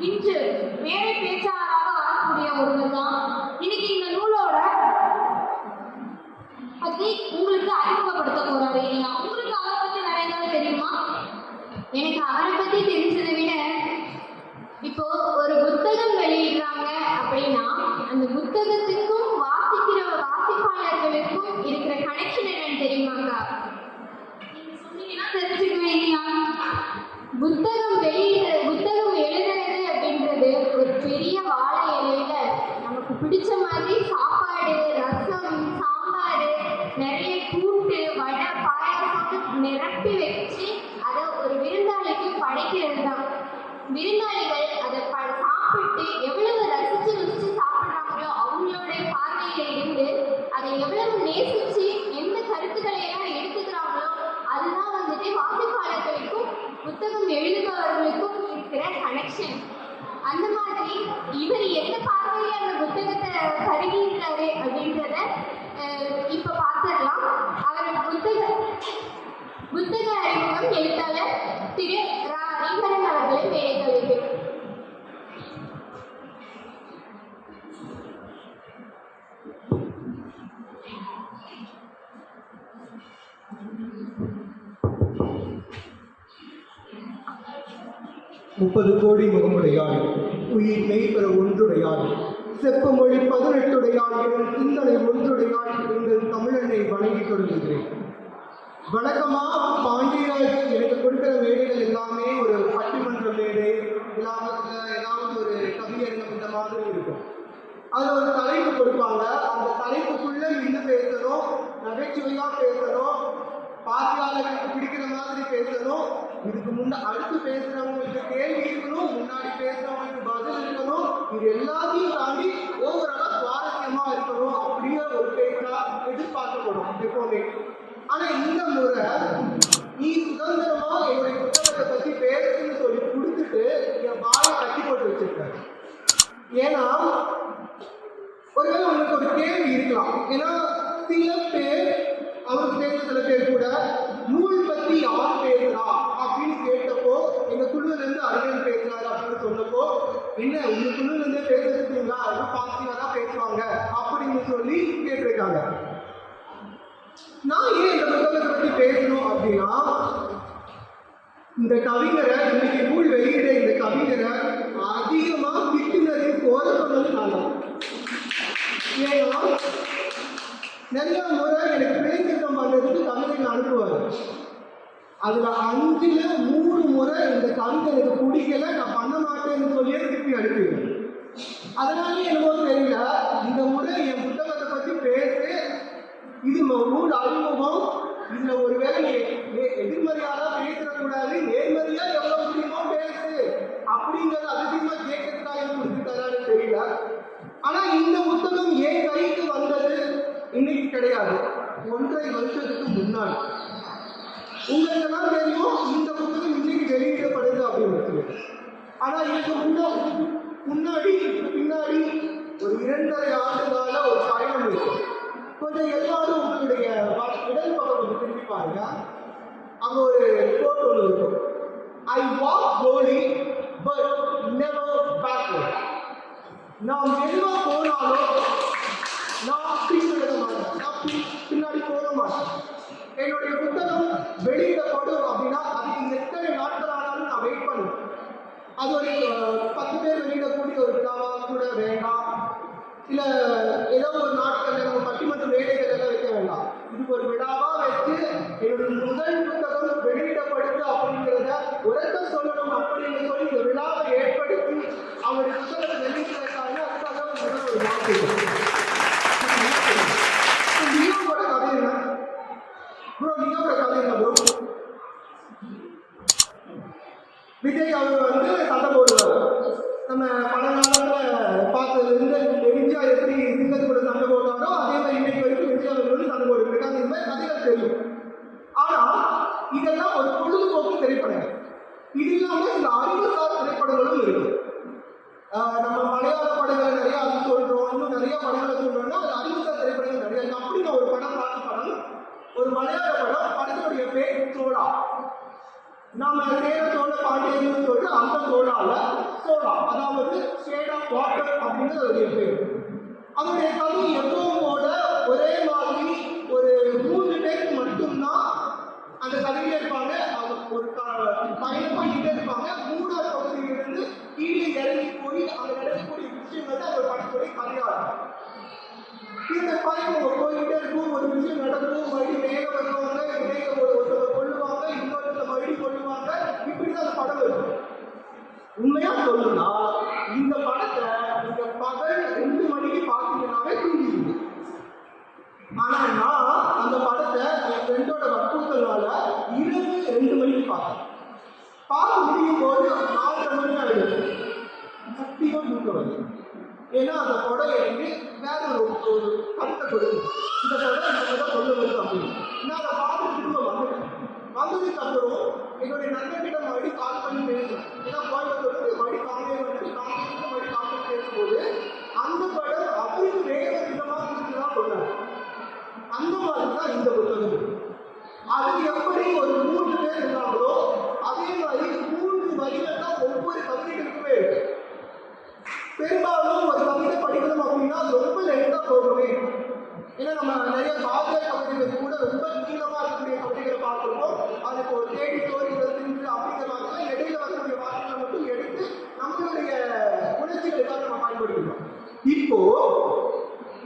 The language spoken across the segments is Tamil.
இன்று மேடை பேச்சாளராக வரக்கூடிய ஒருவர் தான் இன்னைக்கு இந்த நூலோட பத்தி உங்களுக்கு அறிமுகப்படுத்த பிடிச்ச மாதிரி சாப்பாடு ரசம் சாம்பார் நிறைய கூட்டு வடை பாயாசம் நிரப்பி வச்சு அதை ஒரு விருந்தாளிக்கு படைக்கிறது தான். விருந்தாளிகள் அதை ப சாப்பிட்டு எவ்வளவு ரசிச்சு ருசிச்சு சாப்பிட்றாங்களோ அவங்களுடைய பார்வையில இருந்து அதை எவ்வளவு நேசிச்சு எந்த கருத்துக்களை எல்லாம் எடுத்துக்கிறாங்களோ அதுதான் வந்துட்டு வாசிப்பாளர்களுக்கும் புத்தகம் எழுதுபவர்களுக்கும் இருக்கிற கனெக்ஷன் அந்த மாதிரி இவர் எந்த பார்வையில அந்த புத்தகத்தை கருகியிருக்காரு அப்படின்றத அஹ், இப்ப பார்த்துடலாம். அவரோட புத்தக புத்தக அறிமுகம் எழுத்தாளர் திரு ரா ரீகரன் அவர்களை மேடைக்கு அழைக்கிறேன் முப்பது கோடி முகமுடையாள். உயிர் மெய்பெற ஒன்றுடையாள். செப்பமொழி பதினெட்டுடையாள் எனும் சிந்தனை ஒன்றுடையாள் எங்கள் தமிழனை வணங்கி தொடங்குகிறேன். வணக்கமா பாண்டியராஜ் எனக்கு கொடுக்கிற மேடைகள் எல்லாமே ஒரு பட்டிமன்ற மேடை இல்லாமல் ஏதாவது ஒரு கவியரங்கம் இந்த மாதிரி இருக்கும். அதில் ஒரு தலைப்பு கொடுப்பாங்க. அந்த தலைப்புக்குள்ள இன்னும் பேசணும் நகைச்சுவையா பேசணும் எனக்கு பிடிக்கிற மாதிரி பேசணும். இதுக்கு முன்ன அடுத்து பேசுறவங்களுக்கு கேள்வி இருக்கணும் முன்னாடி பேசுறவங்களுக்கு பதில் இருக்கணும். இது எல்லாத்தையும் தாண்டி ஓவராலா சுவாரஸ்யமா இருக்கணும் அப்படிங்கிற ஒரு பேச்சா எதிர்பார்க்கப்படும் எப்பவுமே. ஆனா இந்த முறை நீ சுதந்திரமா என்னுடைய புத்தகத்தை பத்தி பேசுன்னு சொல்லி கொடுத்துட்டு என் வாயை கட்டி போட்டு வச்சிருக்காரு. ஏன்னா ஒருவேளை உங்களுக்கு ஒரு கேள்வி இருக்கலாம். ஏன்னா சில பேர் அவருக்கு தெரிஞ்ச சில பேர் கூட குழுல பேசுறாரு அப்படின்னு சொன்னப்போ என்ன உங்க குழுல இருந்தே பேசுறீங்களா பாசிட்டிவா தான் பேசுவாங்க. அப்படின்னு சொல்லி கேட்டிருக்காங்க. நான் ஏன் இந்த புத்தகத்தை பற்றி பேசணும் அப்படின்னா இந்த கவிஞரை இன்னைக்கு நூல் வெளியிட இந்த கவிஞரை அதிகமா திட்டினது கோர சொன்னது நான் தான். ஏன்னா நிறைய முறை எனக்கு பேசுற அதுல அஞ்சுல மூணு முறை இந்த கவிதை எனக்கு பிடிக்கல நான் பண்ண மாட்டேன்னு சொல்லியே திருப்பி அனுப்பிடுவேன். அதனால என்னமோ தெரியல இந்த முறை என் புத்தகத்தை பத்தி பேசு இது நூல் அறிமுகம் இதுல ஒருவேளை நீ நே- எதிர்மறையால பேசிடக்கூடாது நேர்மறையா எவ்வளவு முடியுமோ பேசு அப்படிங்கறது அதிகமா கேட்கறதுக்காக கொடுத்துட்டாரான்னு தெரியல ஆனா இந்த புத்தகம் ஏன் கைக்கு வந்தது இன்னைக்கு கிடையாது ஒன்றரை வருஷத்துக்கு முன்னாடி உங்களுக்கெல்லாம் தெரியும்? இந்த புத்தகம் இன்றைக்கு வெளியிடப்படுது அப்படின்னு சொல்லி. ஆனா இதுக்கு முன்னாடி பின்னாடி ஒரு இரண்டரை ஆண்டு கால ஒரு பயணம் இருக்கும் கொஞ்சம் எல்லாரும் உங்களுடைய வ- இடது பக்கம் கொஞ்சம் திரும்பி பாருங்க. அங்க ஒரு கோட் ஒன்று இருக்கும் I walk slowly but never backward நாம் எல்லாம் போனாலும் நான் பின்னட மாட்டேன். நான் பின்னாடி போக மாட்டேன். என்னுடைய புத்தகம் வெளியிடப்படும் அப்படின்னா அதுக்கு எத்தனை நாட்கள் ஆனாலும் நான் வெயிட் பண்ணுவேன். அது ஒரு பத்து பேர் வெளியிடக்கூடிய ஒரு விழாவாக கூட வேண்டாம். இல்ல ஏதோ ஒரு நாட்கள் நம்ம பட்டிமன்ற மேடைகள் எல்லாம் வைக்க வேண்டாம். இதுக்கு ஒரு விழாவா வச்சு என்னுடைய முதல் புத்தகம் வெளியிடப்படுது அப்படிங்கிறத ஒரு சொல்லணும் அப்படின்னு சொல்லி இந்த விழாவை ஏற்படுத்தி அவருடைய புத்தகத்தை வெளியிட்டிருக்காங்க அதுக்காக முதல்ல ஒரு வாழ்த்து லியோவோட கதை என்ன ப்ரோ லியோவோட கதை என்ன ப்ரோ விஜய் அவர் வந்து சண்டை போடுவார் நம்ம பழங்காலத்தில் பார்த்ததுலேருந்து எம்ஜிஆர் எப்படி சிங்கத்து கூட சண்டை போட்டாரோ அதே மாதிரி இன்னைக்கு வரைக்கும் எம்ஜிஆர் அவர்கள் வந்து சண்டை போட்டு இருக்காங்க இந்த மாதிரி கதைகள் தெரியும் ஆனால் இதெல்லாம் ஒரு பொழுதுபோக்கு திரைப்படங்கள் இது இல்லாமல் இந்த அறிவுசார் திரைப்படங்களும் இருக்கு ஆஹ் நம்ம மலையாள படங்களை நிறைய அது சொல்றோம் இன்னும் நிறைய படங்களை சொல்றோம்னா அது அறிவுசார் திரைப்படங்கள் நிறைய இருக்கு அப்படி நான் ஒரு படம் பார்த்த படம் ஒரு மலையாள படம் படத்தினுடைய பேர் சோழா. நாம சேர சோழ பாண்டியன்னு சொல்லிட்டு அந்த சோழால சோழா. அதாவது ஷேட் ஆஃப் வாட்டர் அப்படின்னு அதோடைய பேர். அதோடைய கவி எப்பவும் போல ஒரே மாதிரி ஒரு மூணு பேர் மட்டும்தான் அந்த கதையில இருப்பாங்க. அவங்க ஒரு பயணம் பண்ணிட்டே இருப்பாங்க. மூணாவது பகுதியிலிருந்து கீழே இறங்கி போய் அந்த நடக்கக்கூடிய விஷயங்கள் தான் அந்த படத்துடைய கதையா இருக்கும் இந்த பயணம் போயிட்டே இருக்கும் ஒரு விஷயம் நடக்கும் மறுபடியும் மேல வருவாங்க இடையில ஒருத்தர் கொள்ளுவாங்க இன்னொருத்தர் மறுபடியும் கொள்ளுவாங்க இப்படிதான் அந்த படம் இருக்கும் உண்மையா சொல்லணும்னா இந்த படத்தை நீங்க பகல் ரெண்டு மணிக்கு பார்த்தீங்கன்னாவே தூங்கிடுவீங்க ஆனா நான் அந்த படத்தை என் ஃப்ரெண்டோட வற்புறுத்தலால இரவு ரெண்டு மணிக்கு பார்த்தேன் பார்த்து முடியும் போது நாலரை மணி ஆயிடுது சத்தியமா தூக்கம் வருது ஏன்னா அந்த படம் எனக்கு வேற ஒரு ஒரு கருத்தை கொடுக்கும் இந்த படம் இந்த படம் சொல்ல வருது அப்படின்னு நான் அதை பார்த்து திரும்ப வந்துட்டேன் வந்ததுக்கு அப்புறம் என்னுடைய நண்பர்கிட்ட மறுபடியும் கால் பண்ணி பேசுறேன் ஏன்னா நம்மளுடைய உணர்ச்சிகளுக்காக நம்ம பயன்படுத்துகிறோம் இப்போ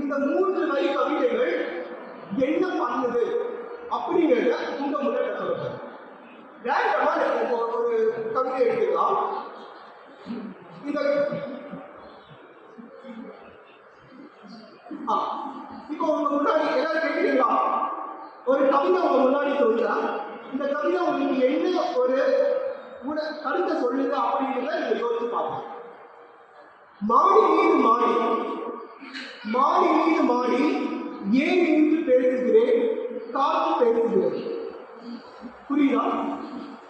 இந்த மூன்று வரி கவிதைகள் என்ன பண்ணுது அப்படிங்கிறத உங்க முன்னாடி சொல்லுங்க ரேண்டமா இப்போ ஒரு கவிதை எடுத்துக்கலாம். இந்த இப்போ உங்க முன்னாடி எல்லாரும் கேட்குறீங்களா ஒரு கவிதை உங்க முன்னாடி சொல்றா. இந்த கவிதை உங்களுக்கு என்ன ஒரு உண கருத்தை சொல்லுங்க அப்படிங்கிறத நீங்க யோசிச்சு பார்ப்போம் மாடி மீது மாடி. மாடி மீது மாடி. ஏன் நின்று பேசுகிறேன்? காத்து பேசுகிறேன். புரியுதா?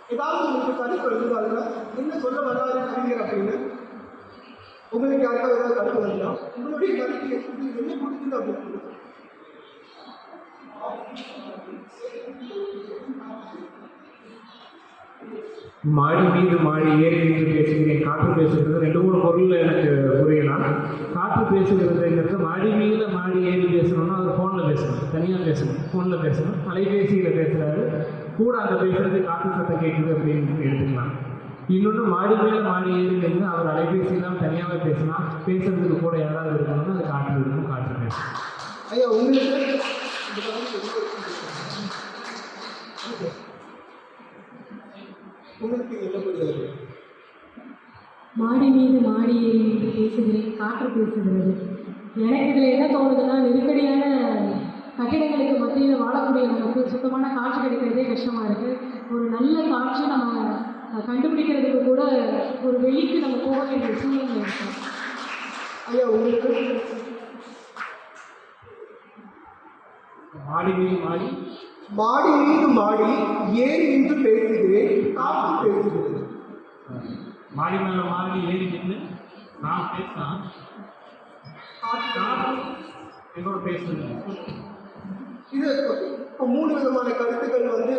ஏதாவது உங்களுக்கு கருத்து இருந்தாங்க என்ன சொல்ல வராது கவிஞர் அப்படின்னு? உங்களுக்கு யாருக்காவது ஏதாவது கருத்து வருதா? உங்களுடைய கருத்து என்ன கொடுக்குது அப்படின்னு? மாடி மீது மாடி ஏறி மீது பேசுகிறேன். காற்று பேசுகிறது ரெண்டு மூணு பொருள் எனக்கு புரியலாம். காற்று பேசுகிறதுங்கிறது மாடி மீது மாடி ஏறி பேசணும்னா அவர் ஃபோனில் பேசணும். தனியாக பேசணும். ஃபோனில் பேசணும். அலைபேசியில் பேசுகிறாரு கூட அங்கே பேசுறது காற்று சத்தம் கேட்குது அப்படின்னு எடுத்துக்கலாம். இன்னொன்று மாடி மேலே மாடி ஏறி நின்று அவர் அலைபேசியெல்லாம் தனியாக பேசினா பேசுறதுக்கு கூட யாராவது இருக்கணும்னா அது காற்று இருக்கும் காற்று பேசணும். ஐயா உங்களுக்கு உங்களுக்கு புரியாது மாடி மீது மாடி பேசுகிறேன் காற்று பேசுகிறது. எனக்கு இதில் என்ன தோணுதுன்னா நெருக்கடியான கட்டிடங்களுக்கு மத்தியில் வாழக்கூடிய நமக்கு சுத்தமான காற்று கிடைக்கிறதே கஷ்டமாக இருக்குது ஒரு நல்ல காற்று நம்ம கண்டுபிடிக்கிறதுக்கு கூட ஒரு வெளிக்கு நம்ம போக வேண்டிய சூழ்நிலை இருக்கும் ஐயா உங்களுக்கு? மாடி மீது மாடி. மாடி மீது மாடி ஏறி நின்று பேசுகிறேன் காற்று பேசுகிறது. மாடி மேலே மாடி ஏறி நின்று நான் பேசினா காற்று என்னோட பேசுறது. இது இப்போ மூணு விதமான கருத்துக்கள் வந்து